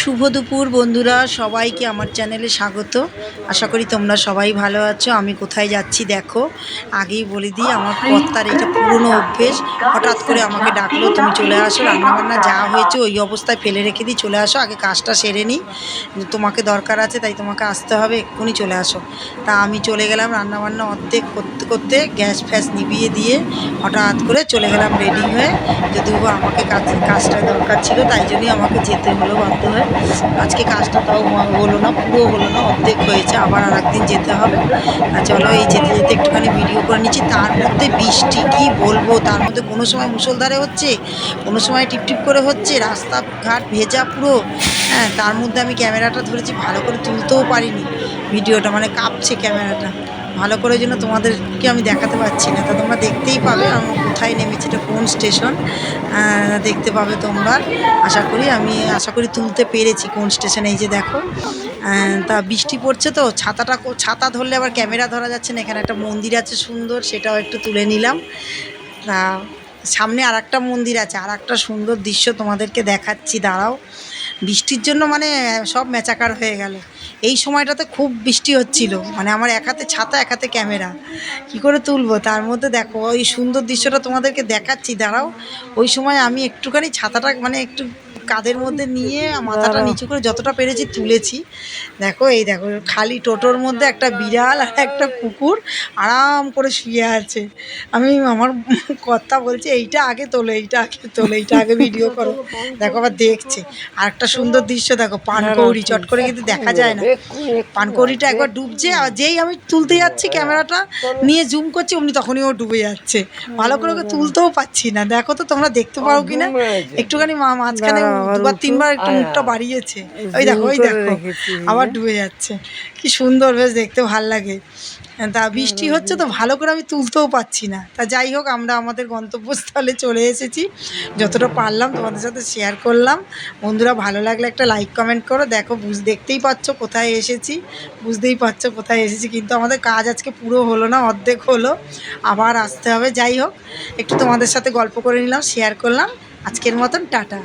শুভ দুপুর বন্ধুরা, সবাইকে আমার চ্যানেলে স্বাগত। আশা করি তোমরা সবাই ভালো আছো। আমি কোথায় যাচ্ছি দেখো। আগেই বলে দিই, আমার কর্তার এটা পুরনো অভ্যেস। হঠাৎ করে আমাকে ডাকলো, তুমি চলে আসো, রান্নাবান্না যা হয়েছে ওই অবস্থায় ফেলে রেখে দিই, চলে আসো, আগে কাজটা সেরে নিই। তোমাকে দরকার আছে, তাই তোমাকে আসতে হবে, এক্ষুনি চলে আসো। তা আমি চলে গেলাম রান্নাবান্না অর্ধেক করতে করতে গ্যাস ফ্যাস নিভিয়ে দিয়ে হঠাৎ করে চলে গেলাম রেডি হয়ে। যদিও আমাকে কাজ, কাজটা দরকার ছিল, তাই জন্যই আমাকে যেতে হলো বাধ্য হয়ে। আজকে কাজটা তাও হলো না, পুরো হলো না, অর্ধেক হয়েছে, আবার আর একদিন যেতে হবে। চলো এই যেতে যেতে একটুখানি ভিডিও করে নিচ্ছি। তার মধ্যে বৃষ্টি, কী বলব? তার মধ্যে কোনো সময় মুষলধারে হচ্ছে, কোনো সময় টিপটিপ করে হচ্ছে, রাস্তাঘাট ভেজা পুরো। হ্যাঁ তার মধ্যে আমি ক্যামেরাটা ধরেছি, ভালো করে তুলতেও পারিনি ভিডিওটা মানে কাঁপছে ক্যামেরাটা। ভালো করে জন্য তোমাদেরকে আমি দেখাতে পারছি না। তা তোমরা দেখতেই পাবে আমি কোথায় নেমেছি, এটা কোন স্টেশন দেখতে পাবে তোমরা। আশা করি আমি, আশা করি তুলতে পেরেছি কোন স্টেশনে। এই যে দেখো তা বৃষ্টি পড়ছে তো, ছাতাটা ছাতা ধরলে আবার ক্যামেরা ধরা যাচ্ছে না, এখানে একটা মন্দির আছে সুন্দর, সেটাও একটু তুলে নিলাম। তা সামনে আর একটা মন্দির আছে আর একটা সুন্দর দৃশ্য তোমাদেরকে দেখাচ্ছি, দাঁড়াও। বৃষ্টির জন্য মানে সব মেচাকার হয়ে গেল। এই সময়টাতে খুব বৃষ্টি হচ্ছিল। মানে আমার এক হাতে ছাতা এক হাতে ক্যামেরা। কি করে তুলবো? তার মধ্যে দেখো ওই সুন্দর দৃশ্যটা তোমাদেরকে দেখাচ্ছি দাঁড়াও। ওই সময় আমি একটুখানি ছাতাটা মানে একটু কাঁধের মধ্যে নিয়ে মাথাটা নিচু করে যতটা পেরেছি তুলেছি। দেখো এই দেখো খালি টোটোর মধ্যে একটা বিড়াল আর একটা কুকুর আরাম করে শুয়ে আছে। আমি আমার কথা বলছি এইটা আগে তোলো এইটা আগে তোলো এইটা আগে ভিডিও করো। দেখো আবার দেখছে। আর একটা সুন্দর দৃশ্য দেখো পানকৌড়ি চট করে কিন্তু দেখা যায় না। পানকৌড়িটা একবার ডুবছে আর যেই আমি তুলতে যাচ্ছি ক্যামেরাটা নিয়ে জুম করছি অমনি তখনই ও ডুবে যাচ্ছে। ভালো করে ওকে তুলতেও পাচ্ছি না। দেখো তো তোমরা দেখতে পাও কি না একটুখানি মা মাঝখানে দুবার তিনবার একটু মুখটা বাড়িয়েছে। ওই দেখো ওই দেখো আবার ডুবে যাচ্ছে। কি সুন্দর বেশ দেখতে ভালো লাগে। তা বৃষ্টি হচ্ছে তো ভালো করে আমি তুলতেও পাচ্ছি না। তা যাই হোক আমরা আমাদের গন্তব্যস্থলে চলে এসেছি। যতটা পারলাম তোমাদের সাথে শেয়ার করলাম। বন্ধুরা ভালো লাগলে একটা লাইক কমেন্ট করো। দেখো বুঝ দেখতেই পাচ্ছ কোথায় এসেছি? বুঝতেই পারছ কোথায় এসেছি, কিন্তু আমাদের কাজ আজকে পুরো হলো না, অর্ধেক হলো। আবার আসতে হবে। যাই হোক, একটু তোমাদের সাথে গল্প করে নিলাম শেয়ার করলাম। আজকের মতন টাটা।